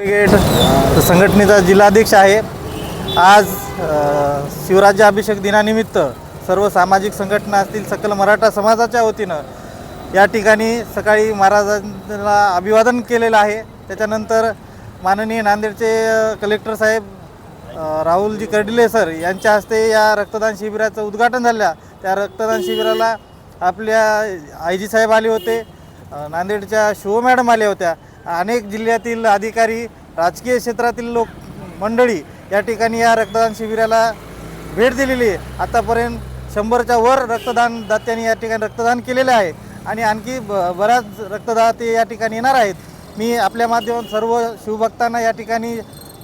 Brigade संघटनेचा जिल्हाध्यक्ष आहे. आज शिवराज्य अभिषेक दिनानिमित्त सर्व सामाजिक संघटना असतील सकल मराठा समाजाच्या वतीनं या ठिकाणी सकाळी महाराजांना अभिवादन केलेलं आहे. त्याच्यानंतर माननीय नांदेडचे कलेक्टर साहेब राहुलजी कर्डिले सर यांच्या हस्ते या रक्तदान शिबिराचं उद्घाटन झालं. त्या रक्तदान शिबिराला आपल्या आय जी साहेब आले होते नांदेडच्या शिव मॅडम आल्या होत्या. अनेक जिल्ह्यातील अधिकारी राजकीय क्षेत्रातील लोक मंडळी या ठिकाणी या रक्तदान शिबिराला भेट दिलेली आहे. आतापर्यंत शंभरच्या वर रक्तदान दात्यांनी या ठिकाणी रक्तदान केलेले आहे आणि आणखी ब बऱ्याच रक्तदाते या ठिकाणी येणार आहेत. मी आपल्या माध्यमातून सर्व शिवभक्तांना या ठिकाणी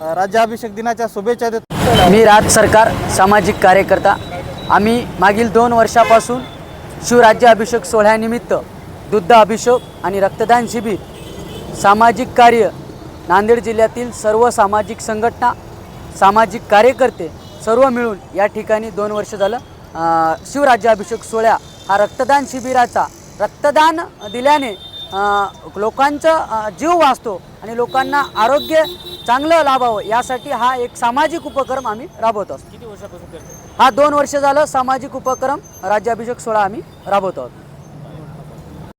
राज्याभिषेक दिनाच्या शुभेच्छा देतो. मी राज सरकार सामाजिक कार्यकर्ता. आम्ही मागील दोन वर्षापासून शिवराज्य अभिषेक सोहळ्यानिमित्त दुग्ध अभिषेक आणि रक्तदान शिबिर सामाजिक कार्य नांदेड जिल्ह्यातील सर्व सामाजिक संघटना सामाजिक कार्यकर्ते सर्व मिळून या ठिकाणी दोन वर्ष झालं. शिवराज्याभिषेक सोहळ्या हा रक्तदान शिबिराचा रक्तदान दिल्याने लोकांचं जीव वाचतो आणि लोकांना आरोग्य चांगलं लाभावं यासाठी हा एक सामाजिक उपक्रम आम्ही राबवत करतो हा दोन वर्ष झालं सामाजिक उपक्रम राज्याभिषेक सोहळा आम्ही राबवत आहोत.